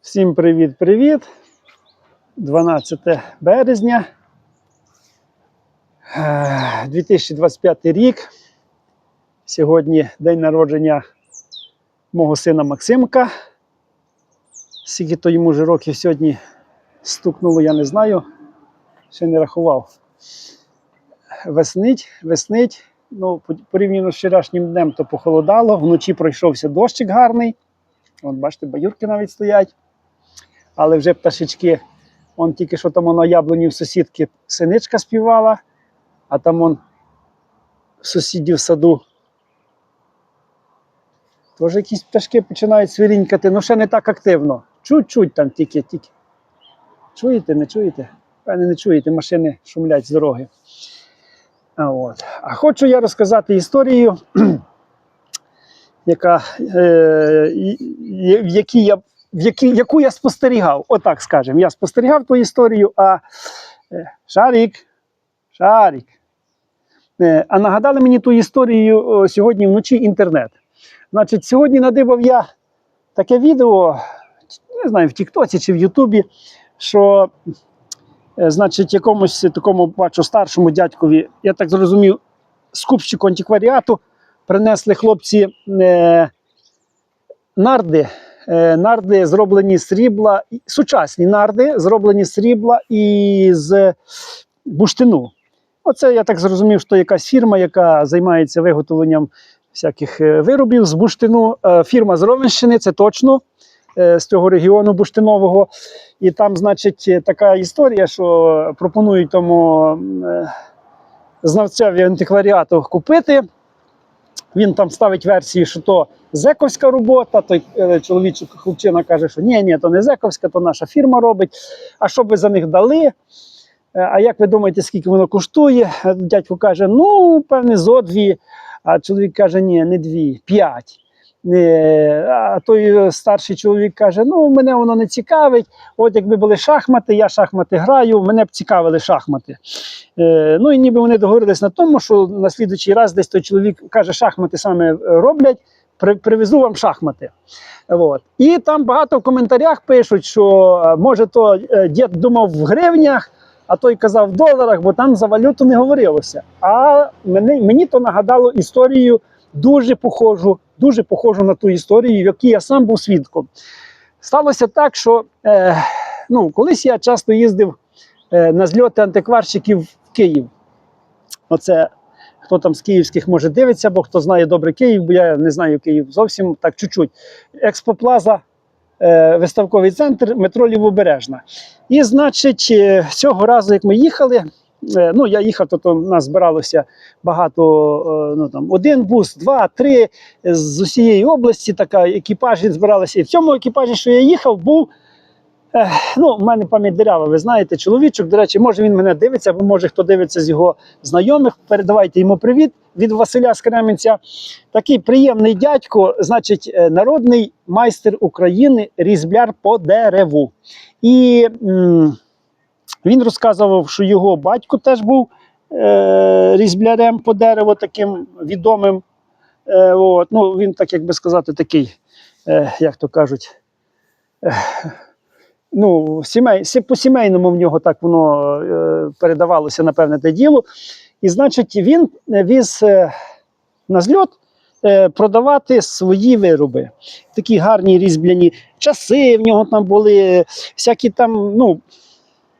Всім привіт-привіт. 12 березня. Е, 2025 рік. Сьогодні день народження мого сина Максимка. Скільки то йому вже років сьогодні стукнуло, я не знаю. Ще не рахував. Веснить, веснить. Ну, порівняно з вчорашнім днем, то похолодало. Вночі пройшовся дощик гарний. От бачите, баюрки навіть стоять. Але вже пташечки, он тільки що там на яблуні в сусідки синичка співала, а там он в сусідів саду. Теж якісь пташки починають свирінькати, ну ще не так активно. Чуть-чуть там тільки, тільки. Чуєте, не чуєте? Певне, не чуєте, машини шумлять з дороги. А, от. а хочу я розказати історію, яка, е, в якій я, в якій, яку я спостерігав. Отак скажемо. Я спостерігав ту історію, а е, Шарік, Шарік. Е, а нагадали мені ту історію сьогодні вночі інтернет. Значить, сьогодні надибав я таке відео, не знаю, в Тіктоці чи в Ютубі, що, е, значить, якомусь такому бачу старшому дядькові, я так зрозумів, скупщику антикваріату принесли хлопці е, нарди. Е, нарди зроблені срібла, сучасні нарди, зроблені срібла і з буштину. Оце я так зрозумів, що якась фірма, яка займається виготовленням всяких е, виробів з буштину. Е, Фірма з Ровенщини, це точно з цього регіону буштинового. І там, значить, така історія, що пропонують тому знавцеві антикваріату купити. Він там ставить версії, що то зековська робота. Той е, чоловічок хлопчина каже, що ні, ні, то не зековська, то наша фірма робить. А що ви за них дали? Е, А як ви думаєте, скільки воно коштує? Дядько каже: ну, певне, зо дві. А чоловік каже, ні, не дві, п'ять. Е, А той старший чоловік каже: ну, мене воно не цікавить. От якби були шахмати, я шахмати граю, мене б цікавили шахмати. Е, ну і ніби вони договорились на тому, що на слідуючий раз десь той чоловік каже, шахмати саме роблять, при, привезу вам шахмати. От. І там багато в коментарях пишуть, що е, може то е, дід думав в гривнях, а той казав в доларах, бо там за валюту не говорилося. А мені, мені то нагадало історію дуже похожу, дуже похожу на ту історію, в якій я сам був свідком. Сталося так, що е, ну, колись я часто їздив е, на зльоти антикварщиків в Київ. Оце хто там з київських може дивиться, бо хто знає добре Київ, бо я не знаю Київ зовсім так чуть-чуть. Експоплаза, е, виставковий центр, метро Лівобережна. І, значить, е, цього разу, як ми їхали, е, ну я їхав, то, то нас збиралося багато, ну там один бус, два, три з усієї області, така екіпажі збиралися. І в цьому екіпажі, що я їхав, був. Ну, в мене пам'ять дерева, ви знаєте, чоловічок. До речі, може він мене дивиться, або може хто дивиться з його знайомих. Передавайте йому привіт від Василя з Кременця. Такий приємний дядько, значить, е, народний майстер України, різбляр по дереву. І м, він розказував, що його батько теж був е, різблярем по дереву, таким відомим. Е, от. ну, він, так як би сказати, такий, е, як то кажуть. е, ну, сімей, по сімейному в нього так воно е, передавалося, напевне, те діло. І, значить, він е, віз е, на зльот е, продавати свої вироби. Такі гарні різьбляні часи в нього там були, всякі там, ну.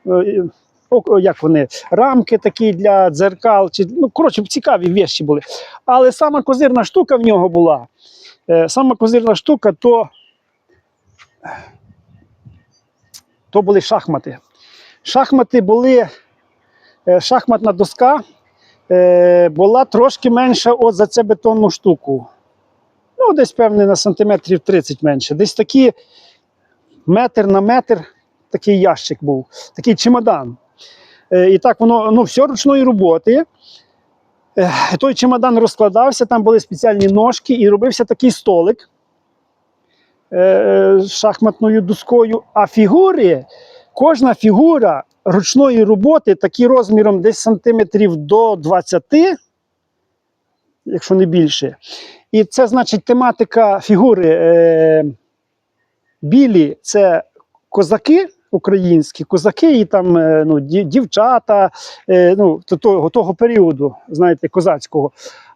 е, о, Як вони, рамки такі для дзеркал, чи, ну, коротше, цікаві вещі були. Але сама козирна штука в нього була. Е, сама козирна штука то то були шахмати. Шахмати були, е, шахматна доска е, була трошки менша от за цю бетонну штуку. Ну, десь, певне, на сантиметрів 30 менше. Десь такі метр на метр такий ящик був, такий чемодан. Е, і так воно ну, все ручної роботи. Той чемодан розкладався, там були спеціальні ножки, і робився такий столик шахматною доскою. А фігури, кожна фігура ручної роботи, такі розміром десь сантиметрів до 20, якщо не більше. І це значить тематика фігури. Е, білі це козаки українські, козаки і там е, ну, дівчата е, ну, того, того періоду, знаєте, козацького.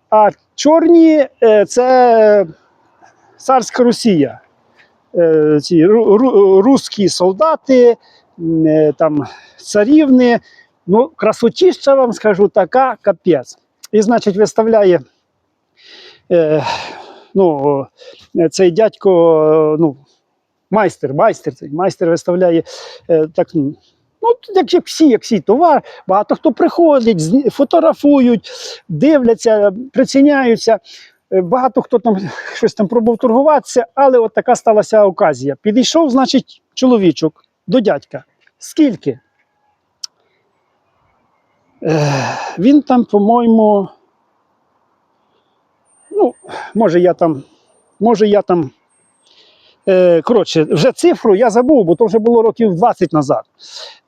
А чорні е, це царська Росія. Е, Ці ру- ру- русські солдати, е, там царівни. Ну, красотіща вам скажу, така капець. І, значить, виставляє е, ну, цей дядько, ну, майстер, майстер, цей майстер виставляє е, так. ну, Ну, як всі, як всі товар, багато хто приходить, фотографують, дивляться, приціняються. Е, Багато хто там щось там пробував торгуватися, але от така сталася оказія. Підійшов, значить, чоловічок до дядька. Скільки? Е, він там, по-моєму, ну, може, я там, може, я там. Е, коротше, вже цифру я забув, бо то вже було років 20 назад.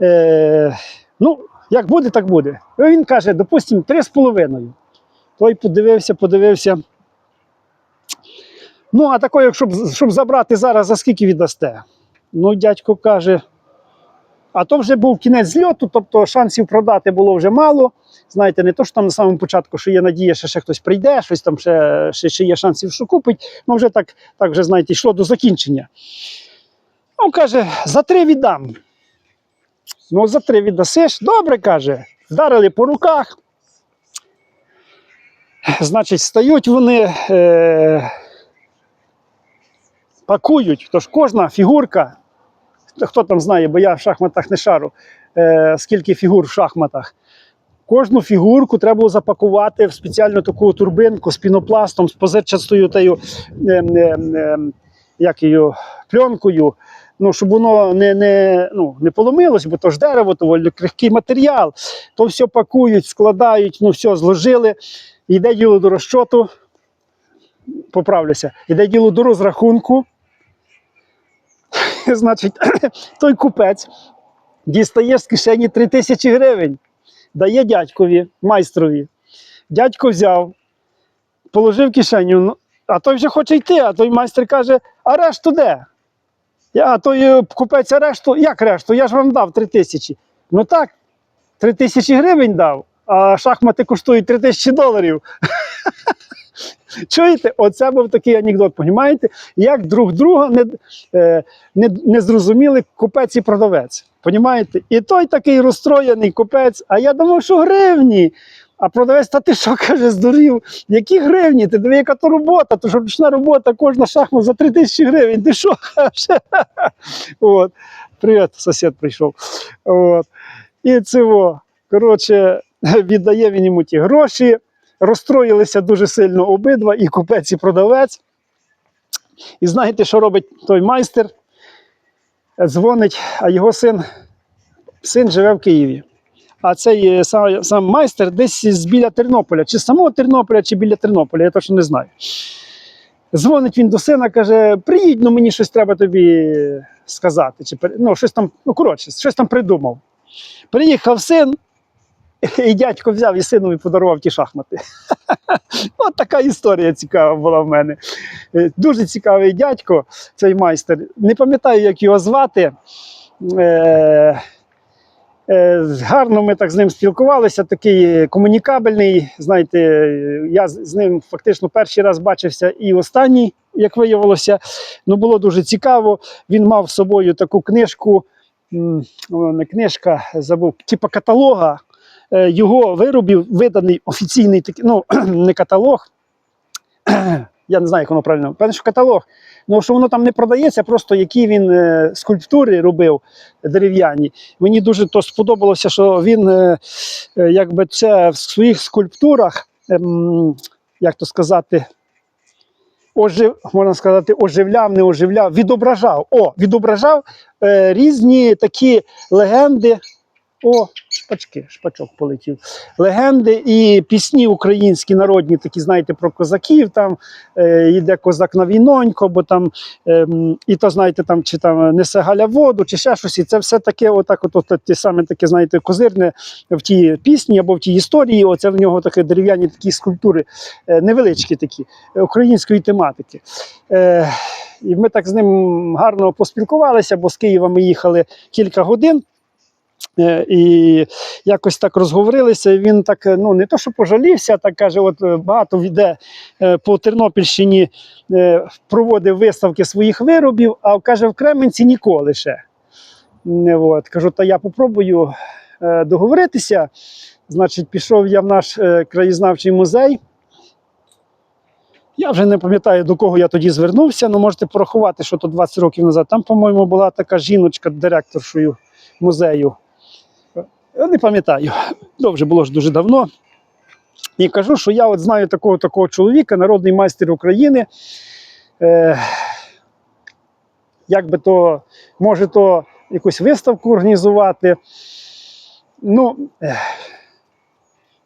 Е, ну, як буде, так буде. Він каже, допустимо, 3,5. Той подивився, подивився. Ну, а такої, щоб, щоб забрати зараз, за скільки віддасте? Ну, дядько каже. А то вже був кінець зльоту, тобто шансів продати було вже мало. Знаєте, не то, що там на самому початку, що є надія, що ще хтось прийде, щось там ще, ще, ще є шансів, що купить. Ну, вже так, так вже, знаєте, йшло до закінчення. Ну, каже, за три віддам. Ну, за три віддасиш. Добре, каже. Вдарили по руках. Значить, стають вони, е, пакують, тож кожна фігурка, хто там знає, бо я в шахматах не шару, е, скільки фігур в шахматах. Кожну фігурку треба було запакувати в спеціальну таку турбинку з пінопластом, з позирчастою тою, ем, ем, як її, пленкою, ну, щоб воно не, не, ну, не поломилось, бо то ж дерево, доволі крихкий матеріал. То все пакують, складають, ну все, зложили. Йде діло до розчоту, поправлюся, йде діло до розрахунку. Значить, той купець дістає з кишені 3 тисячі гривень, дає дядькові, майстрові. Дядько взяв, положив кишеню, ну, а той вже хоче йти, а той майстер каже: а решту де? А той е, купець а решту, як решту? Я ж вам дав 3 тисячі. Ну так, 3 тисячі гривень дав, а шахмати коштують 3 тисячі доларів. Чуєте, оце був такий анекдот, понімаєте? Як друг друга не, е, не, не зрозуміли купець і продавець. Понімаєте? І той такий розстроєний купець, а я думав, що гривні. А продавець, та ти що каже, здурів? Які гривні? Ти диви, яка то робота, то що ручна робота, кожна шахмат за 3 тисячі гривень. Ти що каже? От. Привіт, сусід прийшов. От. І цього. Коротше, віддає він йому ті гроші. Розстроїлися дуже сильно обидва, і купець, і продавець. І знаєте, що робить той майстер? Дзвонить, а його син, син живе в Києві. А цей сам, сам майстер десь з біля Тернополя, чи з самого Тернополя, чи біля Тернополя, я точно не знаю. Дзвонить він до сина, каже: приїдь, ну мені щось треба тобі сказати. Чи, ну, щось там, ну, коротше, щось там придумав. Приїхав син, і дядько взяв і синові подарував ті шахмати. От така історія цікава була в мене. Е, Дуже цікавий дядько, цей майстер. Не пам'ятаю, як його звати. Е, е, гарно ми так з ним спілкувалися, такий комунікабельний. Знаєте, я з ним фактично перший раз бачився і останній, як виявилося. Ну, було дуже цікаво. Він мав з собою таку книжку, не книжка, забув, типу каталога його виробів, виданий офіційний такий, ну, не каталог. Я не знаю, як воно правильно. Певно, що каталог. Ну, що воно там не продається, просто які він е, скульптури робив дерев'яні. Мені дуже то сподобалося, що він е, е, якби це в своїх скульптурах, ем, як то сказати, ожив, можна сказати, оживляв, не оживляв, відображав. О, відображав е, різні такі легенди О, шпачки, шпачок полетів. Легенди і пісні українські народні, такі, знаєте, про козаків. Там е, йде козак на війнонько, бо там ем, і то, знаєте, там чи там несе галя воду, чи ще щось. І це все таке, отак, от, от, ті саме таке, знаєте, козирне в тій пісні або в тій історії. Оце в нього такі дерев'яні такі скульптури, е, невеличкі такі, е, української тематики. Е, і ми так з ним гарно поспілкувалися, бо з Києва ми їхали кілька годин. Е, І якось так розговорилися. і Він так е, ну не то, що пожалівся, так каже: от е, багато йде по Тернопільщині, проводив виставки своїх виробів, а каже, в Кременці ніколи ще. От. Кажу, та я попробую договоритися. Значить, пішов я в наш краєзнавчий музей. Я вже не пам'ятаю, до кого я тоді звернувся, але можете порахувати, що то 20 років назад. Там, по-моєму, була така жіночка директоршою музею. Не пам'ятаю. Довже було ж дуже давно. І кажу, що я от знаю такого такого чоловіка, народний майстер України. Е, як би то, може, то якусь виставку організувати. Ну, е,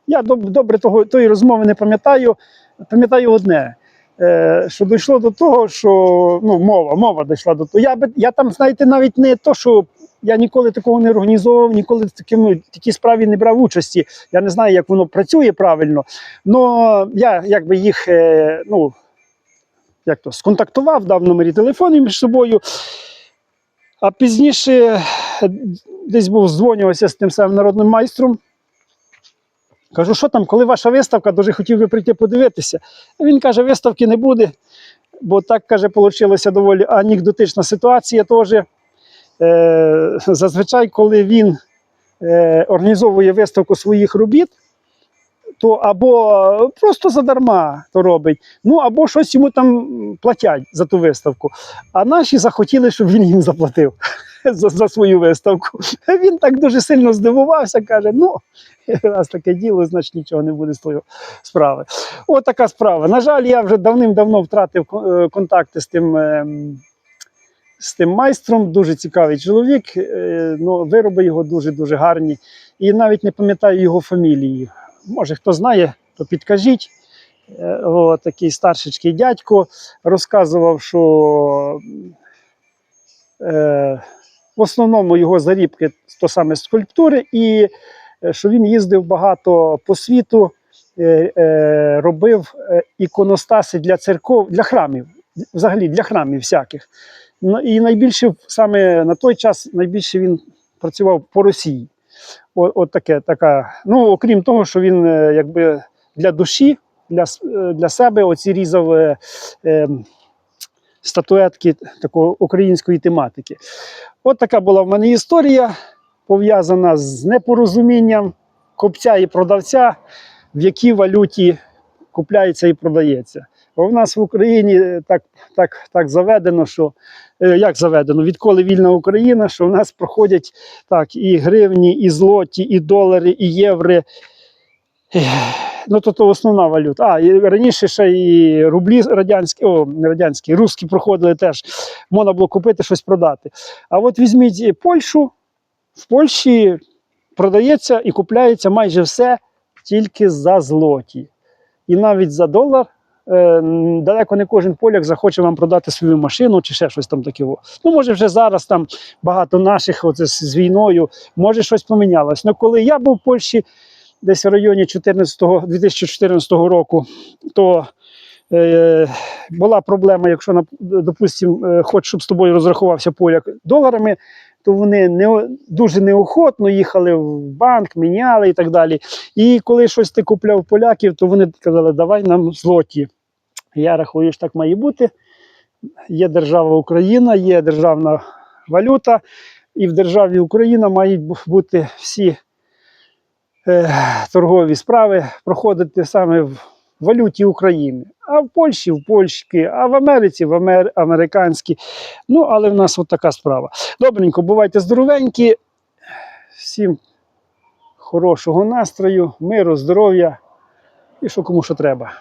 я доб- добре того, тої розмови не пам'ятаю. Пам'ятаю одне. Е, що дійшло до того, що ну, мова, мова дійшла до того. Я, я там, знаєте, навіть не то, що я ніколи такого не організовував, ніколи в такому, такій справі не брав участі. Я не знаю, як воно працює правильно. але я якби їх е, ну, як то, сконтактував, дав номері телефонів між собою. А пізніше десь був здзвонювався з тим самим народним майстром. Кажу, що там, коли ваша виставка, дуже хотів би прийти подивитися. Він каже, виставки не буде, бо так каже, вийшла доволі анекдотична ситуація теж. Е, зазвичай, коли він е, організовує виставку своїх робіт, то або просто задарма то робить, ну або щось йому там платять за ту виставку. А наші захотіли, щоб він їм заплатив за, за свою виставку. Він так дуже сильно здивувався, каже: ну, раз таке діло, значить нічого не буде з тою справи. От така справа. На жаль, я вже давним-давно втратив е, контакти з тим. ем, з тим майстром, дуже цікавий чоловік. е, Ну, вироби його дуже-дуже гарні. І навіть не пам'ятаю його фамілії. Може, хто знає, то підкажіть. Е, О, такий старшечкий дядько розказував, що е, в основному його зарібки то саме скульптури, і е, що він їздив багато по світу, е, е, робив іконостаси для церков, для храмів, взагалі для храмів всяких. Ну, і найбільше саме на той час найбільше він працював по Росії. О- От таке, така. Ну, окрім того, що він якби для душі, для, для себе оці різав е, статуетки такої української тематики. От така була в мене історія, пов'язана з непорозумінням купця і продавця, в якій валюті купляється і продається. Бо в нас в Україні так, так, так заведено, що е, як заведено, відколи вільна Україна, що в нас проходять так і гривні, і злоті, і долари, і євро. Ну, то, то основна валюта. А, і раніше ще і рублі радянські, о, не радянські, русські проходили теж. Можна було купити щось продати. А от візьміть Польщу, в Польщі продається і купляється майже все тільки за злоті. І навіть за долар е, далеко не кожен поляк захоче вам продати свою машину чи ще щось там таке. Ну, може, вже зараз там багато наших оце з війною, може щось помінялось. Ну, коли я був в Польщі десь в районі 14, 2014 року, то е, була проблема, якщо, нап- допустим, е, хоч щоб з тобою розрахувався поляк доларами, то вони не, дуже неохотно їхали в банк, міняли і так далі. І коли щось ти купляв поляків, то вони казали, давай нам злоті. Я рахую, що так має бути. Є держава Україна, є державна валюта, і в державі Україна мають бути всі торгові справи проходити саме в валюті України. А в Польщі в Польщі, а в Америці в амер... американській. Ну, але в нас от така справа. Добренько, бувайте здоровенькі. Всім хорошого настрою, миру, здоров'я і що кому що треба.